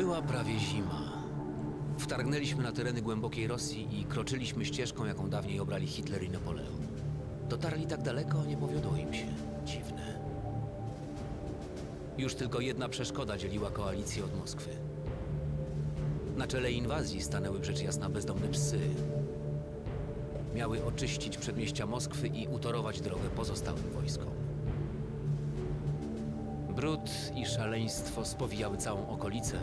Była prawie zima. Wtargnęliśmy na tereny głębokiej Rosji i kroczyliśmy ścieżką, jaką dawniej obrali Hitler i Napoleon. Dotarli tak daleko, nie powiodło im się. Dziwne. Już tylko jedna przeszkoda dzieliła koalicję od Moskwy. Na czele inwazji stanęły rzecz jasna bezdomne psy. Miały oczyścić przedmieścia Moskwy i utorować drogę pozostałym wojskom. Brud i szaleństwo spowijały całą okolicę,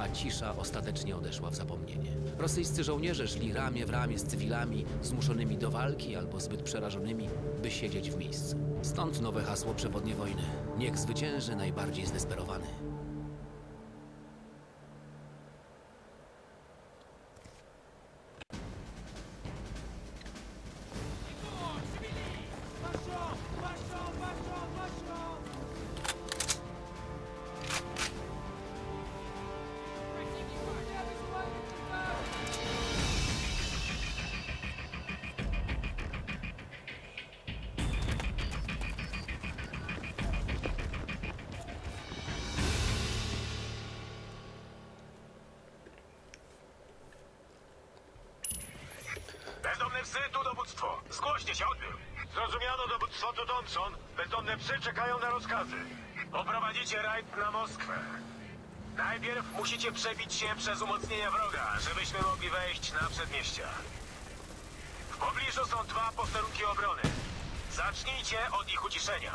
a cisza ostatecznie odeszła w zapomnienie. Rosyjscy żołnierze szli ramię w ramię z cywilami, zmuszonymi do walki albo zbyt przerażonymi, by siedzieć w miejscu. Stąd nowe hasło przewodnie wojny. Niech zwycięży najbardziej zdesperowany. Psy, tu dowództwo. Zgłoście się. Zrozumiano dowództwo tu Thompson. Bezdomne psy czekają na rozkazy. Poprowadzicie rajd na Moskwę. Najpierw musicie przebić się przez umocnienia wroga, żebyśmy mogli wejść na przedmieścia. W pobliżu są dwa posterunki obrony. Zacznijcie od ich uciszenia.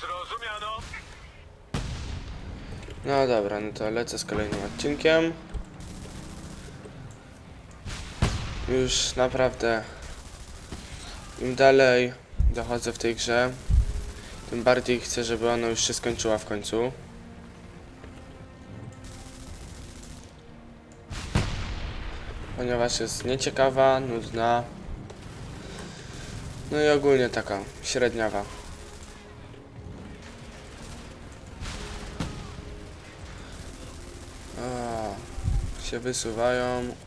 Zrozumiano? No dobra, no to lecę z kolejnym odcinkiem. Już naprawdę im dalej dochodzę w tej grze, tym bardziej chcę, żeby ona już się skończyła w końcu. Ponieważ jest nieciekawa, nudna. No i ogólnie taka średniawa. A, się wysuwają.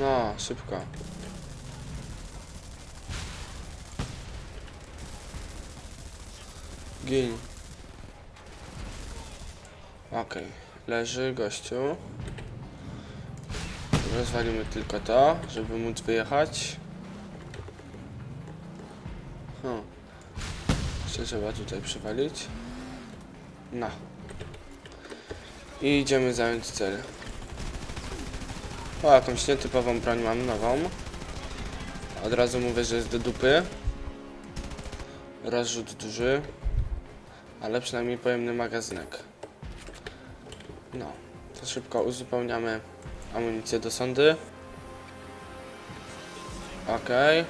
No, szybko. Gin. Okej, leży gościu. Rozwalimy tylko to, żeby móc wyjechać. Hmm. Jeszcze trzeba tutaj przywalić. No. I idziemy zająć cel. O, jakąś nietypową broń mam, nową. Od razu mówię, że jest do dupy. Rozrzut duży. Ale przynajmniej pojemny magazynek. No. To szybko uzupełniamy amunicję do sondy. Okej.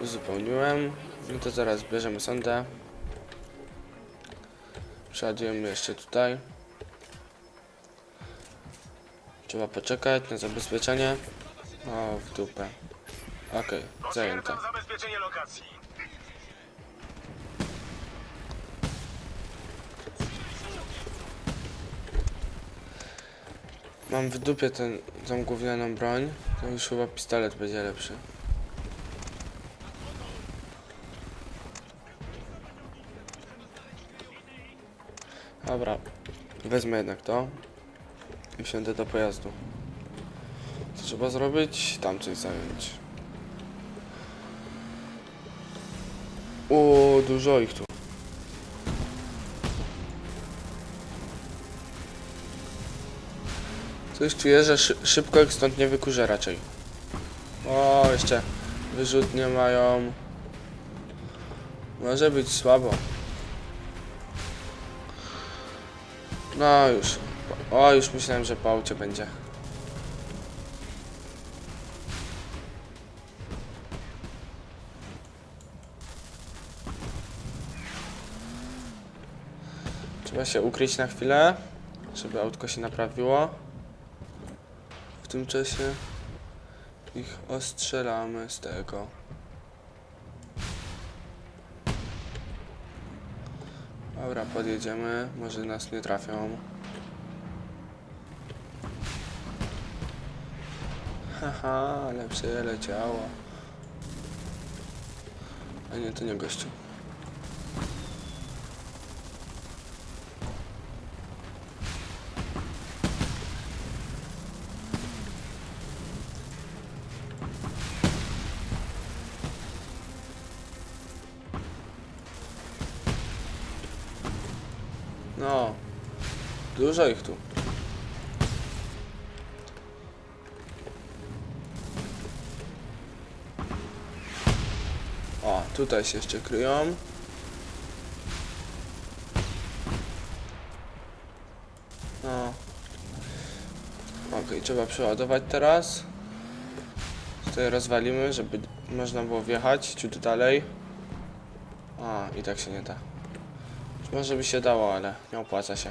Uzupełniłem. No to zaraz bierzemy sondę. Przeładujemy jeszcze tutaj. Trzeba poczekać na zabezpieczenie. O, w dupę. Okej. Potwierdzam zabezpieczenie lokacji. Mam w dupie ten, tą gównianą broń. To już chyba pistolet będzie lepszy. Dobra, wezmę jednak to i wsiądę do pojazdu. Co trzeba zrobić? Tam coś zająć. O, dużo ich tu. Coś czuję, że szy szybko ich stąd nie wykurzę raczej. O, jeszcze wyrzutnie mają. Może być słabo. No już. O, już myślałem, że po aucie będzie. Trzeba się ukryć na chwilę, żeby autko się naprawiło. W tym czasie ich ostrzelamy z tego. Dobra, podjedziemy. Może nas nie trafią. Haha, ale przyleciało. A nie, to nie gościu. No, dużo ich tu. Tutaj się jeszcze kryją. No. Okej, trzeba przeładować teraz. Tutaj rozwalimy, żeby można było wjechać ciut dalej. A, i tak się nie da. Może by się dało, ale nie opłaca się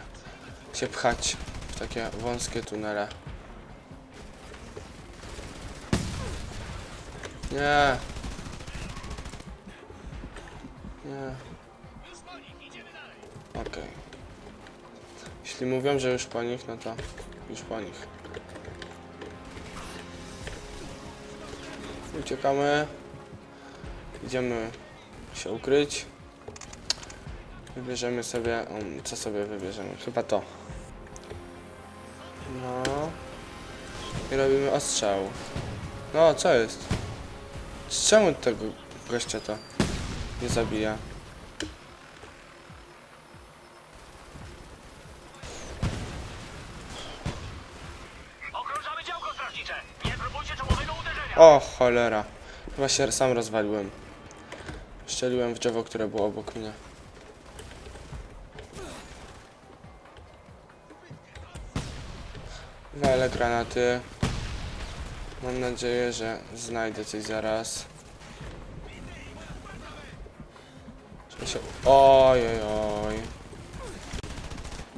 się pchać w takie wąskie tunele. Nie. Nie. Okej. Jeśli mówią, że już po nich, no to już po nich. Uciekamy. Idziemy się ukryć. Wybierzemy sobie, um, co sobie wybierzemy? Chyba to. No. I robimy ostrzał. No, co jest? Czemu tego gościa to nie zabija? Okrążamy działko strażnicze! Nie próbujcie czołowego uderzenia! O, cholera. Chyba się sam rozwaliłem. Szczeliłem w drzewo, które było obok mnie. Walę granaty. Mam nadzieję, że znajdę coś zaraz. Oj, oj, oj.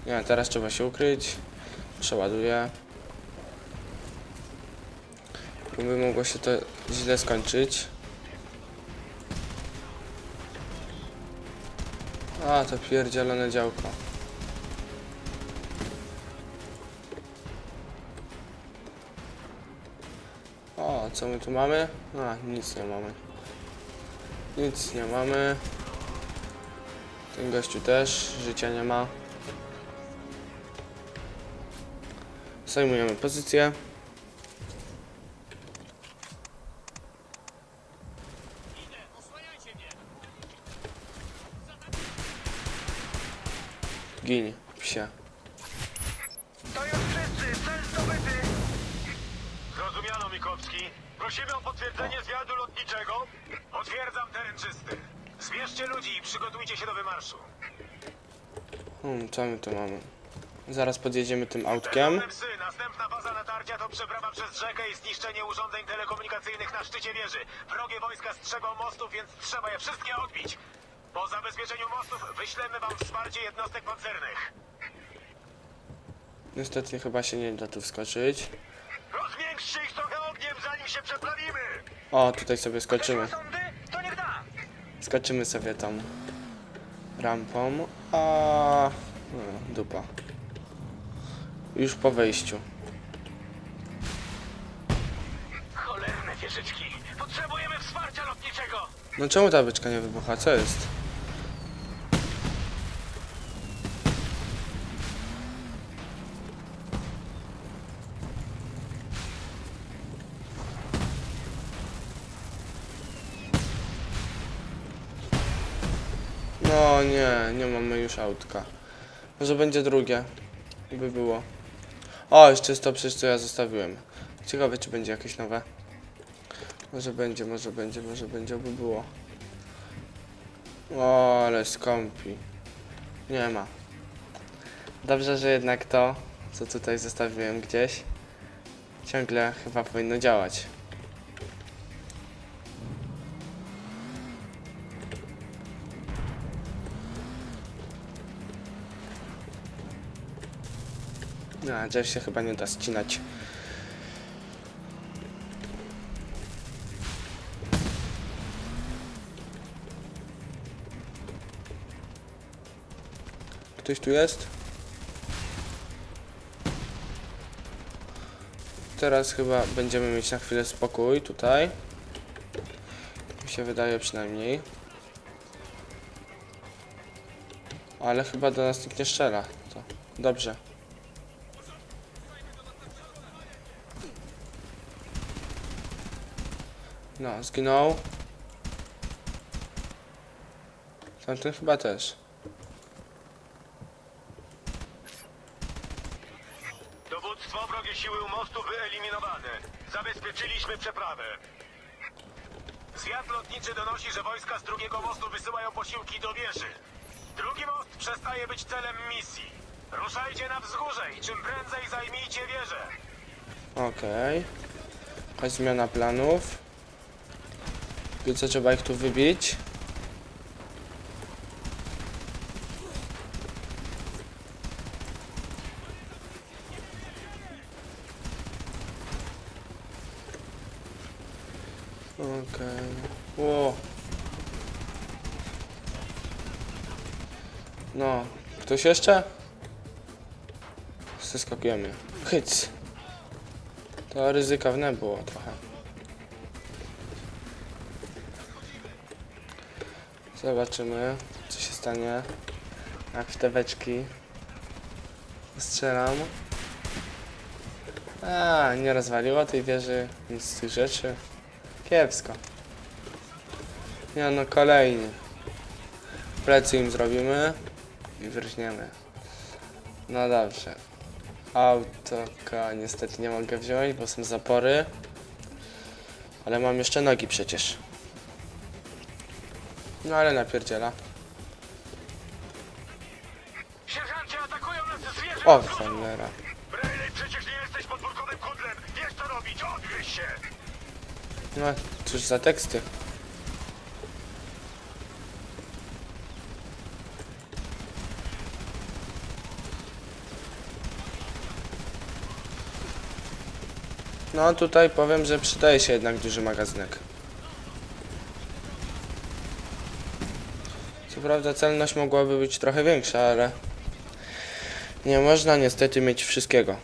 Nie, teraz trzeba się ukryć. Przeładuję. By mogło się to źle skończyć. A, to pierdzielone działko. O, co my tu mamy? A, nic nie mamy. Nic nie mamy. Ten gościu też życia nie ma. Zajmujemy pozycję. Gin, psie. To już wszyscy! Cel zdobyty! Zrozumiano, Mikowski. Prosimy o potwierdzenie zwiadu lotniczego. Potwierdzam teren czysty. Zbierzcie ludzi i przygotujcie się do wymarszu. Hmm, co my tu mamy? Zaraz podjedziemy tym autkiem. Psy, następna faza natarcia to przeprawa przez rzekę i zniszczenie urządzeń telekomunikacyjnych na szczycie wieży. Wrogie wojska strzegą mostów, więc trzeba je wszystkie odbić. Po zabezpieczeniu mostów wyślemy wam wsparcie jednostek pancernych. Niestety chyba się nie da tu wskoczyć. Rozmiękczcie ich trochę ogniem, zanim się przeprawimy. O, tutaj sobie skoczymy. Sądy? Skoczymy sobie tą rampą. A no, dupa. Już po wejściu. Cholerne wieżyczki. Potrzebujemy wsparcia lotniczego. No czemu ta byczka nie wybucha? Co jest? No nie, nie mamy już autka. Może będzie drugie. By było. O, jeszcze jest to przecież co ja zostawiłem. Ciekawe czy będzie jakieś nowe. Może będzie, może będzie, może będzie, by było. O, ale skąpi. Nie ma. Dobrze, że jednak to, co tutaj zostawiłem gdzieś, ciągle chyba powinno działać. A drzew się chyba nie da ścinać. Ktoś tu jest? Teraz chyba będziemy mieć na chwilę spokój tutaj. Mi się wydaje przynajmniej. Ale chyba do nas nikt nie strzela. To dobrze. No, zginął. Tamten chyba też. Dowództwo wrogie siły u mostu wyeliminowane. Zabezpieczyliśmy przeprawę. Zwiat lotniczy donosi, że wojska z drugiego mostu wysyłają posiłki do wieży. Drugi most przestaje być celem misji. Ruszajcie na wzgórze i czym prędzej zajmijcie wieżę. Okej. Okay. Zmiana planów. Co trzeba ich tu wybić? Okej. Ło. No. Ktoś jeszcze? Zeskakujemy. Hyc. To ryzykowne było trochę. Zobaczymy, co się stanie. Jak w te beczki strzelam. A, nie rozwaliło tej wieży, nic z tych rzeczy. Kiepsko. Nie no, kolejny. Plecy im zrobimy i wyrżniemy. No dobrze. Autoka niestety nie mogę wziąć, bo są zapory. Ale mam jeszcze nogi przecież. No ale napierdziela. Sierżancie, atakują nas zwierzę! O cholera. Brayley, przecież nie jesteś podwórkowym kudlem! Wiesz co robić, odgryź się! No cóż za teksty. No tutaj powiem, że przydaje się jednak duży magazynek. Co prawda celność mogłaby być trochę większa, ale nie można niestety mieć wszystkiego.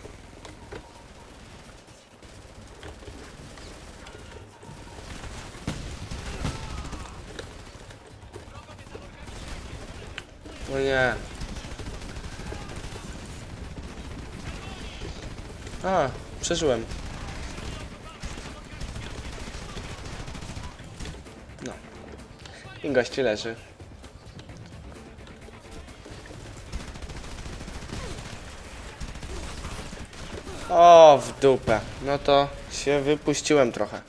O nie. A, przeżyłem. No. I gości leży. O, w dupę. No to się wypuściłem trochę.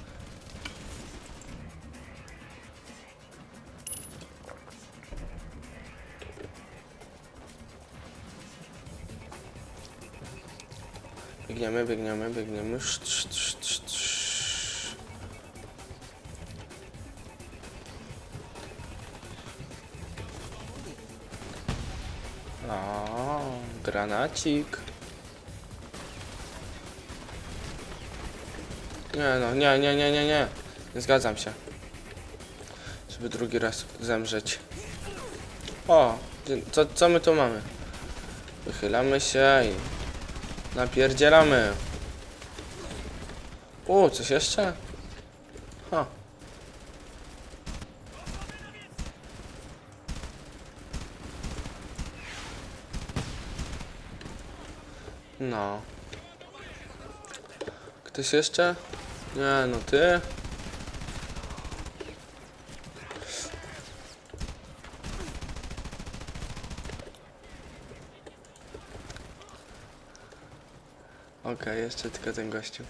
Biegniemy, biegniemy, biegniemy. Sz, sz, sz, sz. O, granacik. Nie no, nie, nie, nie, nie, nie. Nie zgadzam się. Żeby drugi raz zemrzeć. O, co, co my tu mamy? Wychylamy się i napierdzielamy. O, coś jeszcze? O. No. Ktoś jeszcze? Nie, no ty. Okej, jeszcze tylko ten gościu.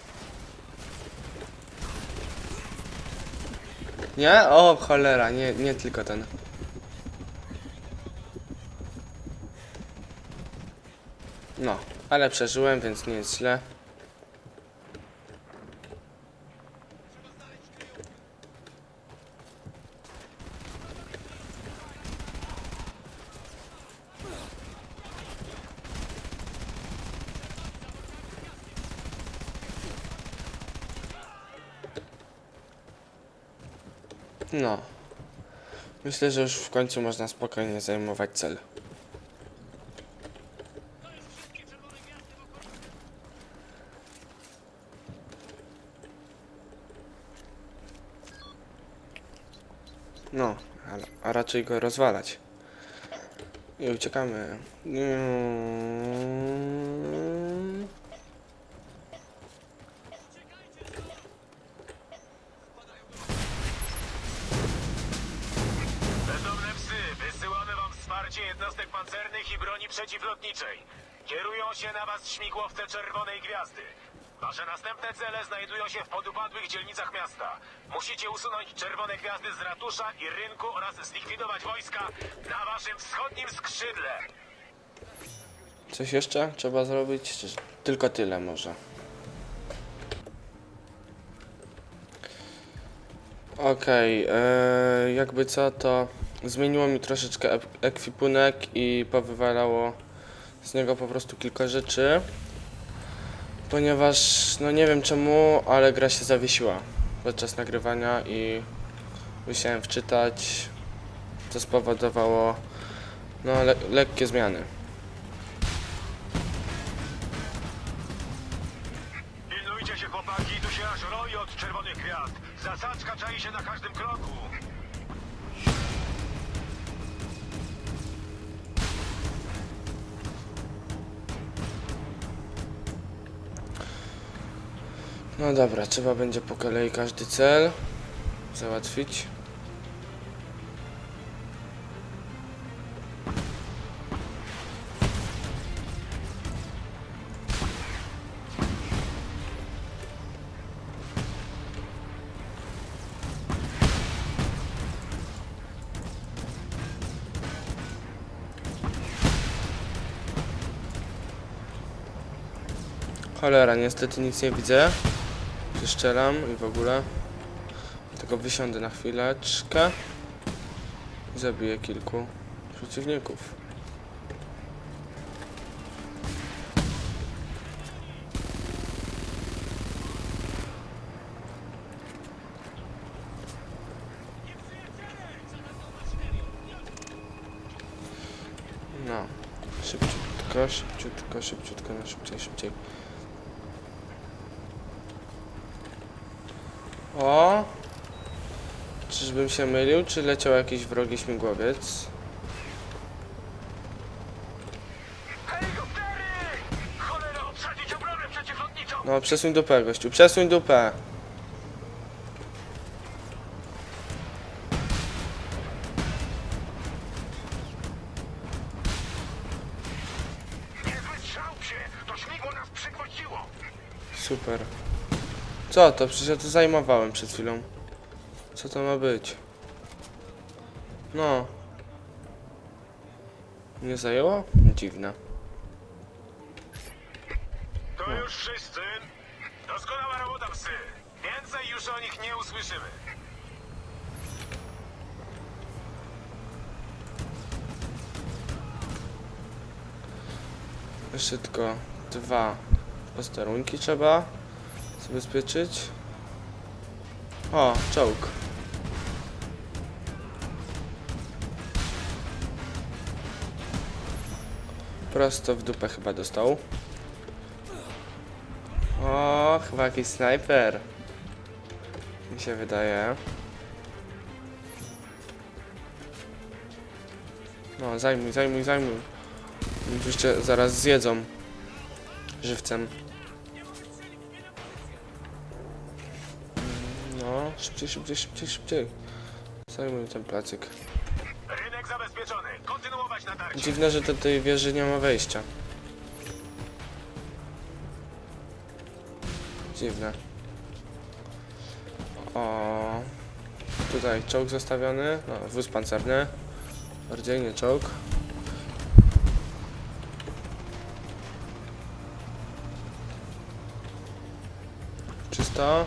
Nie? O, cholera, nie, nie tylko ten. No, ale przeżyłem, więc nie jest źle. No. Myślę, że już w końcu można spokojnie zajmować cel. No, ale, a raczej go rozwalać. I uciekamy. Mm. Wsparcie jednostek pancernych i broni przeciwlotniczej. Kierują się na was śmigłowce Czerwonej Gwiazdy. Wasze następne cele znajdują się w podupadłych dzielnicach miasta. Musicie usunąć czerwone gwiazdy z ratusza i rynku oraz zlikwidować wojska na waszym wschodnim skrzydle. Coś jeszcze trzeba zrobić? Tylko tyle może? Okej, e, jakby co to zmieniło mi troszeczkę ekwipunek i powywalało z niego po prostu kilka rzeczy. Ponieważ, no nie wiem czemu, ale gra się zawiesiła podczas nagrywania i musiałem wczytać, co spowodowało no, le- lekkie zmiany. Pilnujcie się chłopaki, tu się aż roi od czerwonych gwiazd. Zasadzka czai się na każdym kroku. No dobra, trzeba będzie po kolei każdy cel załatwić. Cholera, niestety nic nie widzę. Wyszczelam i w ogóle. Tylko wysiądę na chwileczkę. I zabiję kilku przeciwników. No, szybciutko, szybciutko, szybciutko, no szybciej, szybciej. O! Czyżbym się mylił, czy leciał jakiś wrogi śmigłowiec? Helikoptery! Cholera, obsadzić obronę przeciwlotniczą! No, przesuń dupę, gościu, przesuń dupę! Co to? Przecież ja to zajmowałem przed chwilą. Co to ma być? No. Nie zajęło? Dziwne. To już wszyscy. Doskonała robota, psy. Więcej już o nich nie usłyszymy. Tylko dwa posterunki trzeba zabezpieczyć. O, czołg. Prosto w dupę chyba dostał. O, chyba jakiś snajper. Mi się wydaje. No, zajmuj, zajmuj, zajmuj. Już Jeszcze zaraz zjedzą żywcem. Szybciej, szybciej, szybciej, szybciej. Zajmuj ten placyk. Rynek zabezpieczony. Kontynuować natarcie. Dziwne, że do tej wieży nie ma wejścia. Dziwne. O, tutaj czołg zostawiony. No, wóz pancerny. Bardziej nie czołg. Czysto.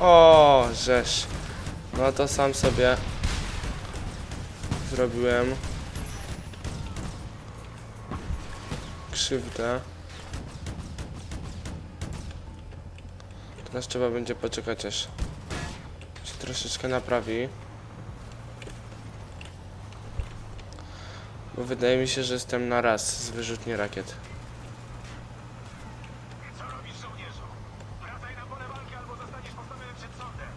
O, żeż. No to sam sobie zrobiłem krzywdę. Teraz trzeba będzie poczekać aż się troszeczkę naprawi. Bo wydaje mi się, że jestem na raz z wyrzutni rakiet. Co robisz, żołnierzu? Wracaj na pole walki albo zostaniesz postawiony przed sądem.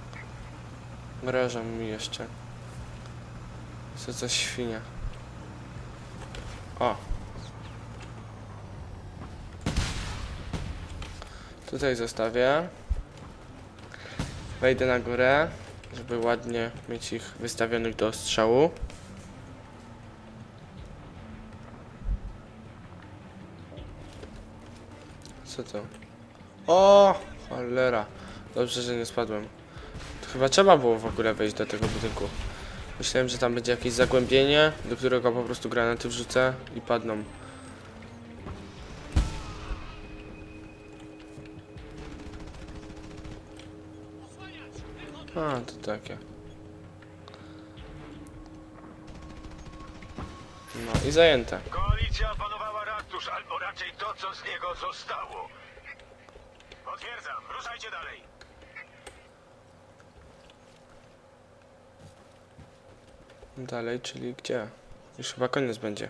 Mrożą mi jeszcze. Co coś świnia. O. Tutaj zostawię. Wejdę na górę, żeby ładnie mieć ich wystawionych do strzału. Co to? O, cholera. Dobrze, że nie spadłem. Chyba trzeba było w ogóle wejść do tego budynku. Myślałem, że tam będzie jakieś zagłębienie, do którego po prostu granaty wrzucę i padną. A, to takie. No i zajęte. Koalicja opanowała ratusz, albo raczej to, co z niego zostało. Potwierdzam, ruszajcie dalej. Dalej, czyli gdzie? Już chyba koniec będzie.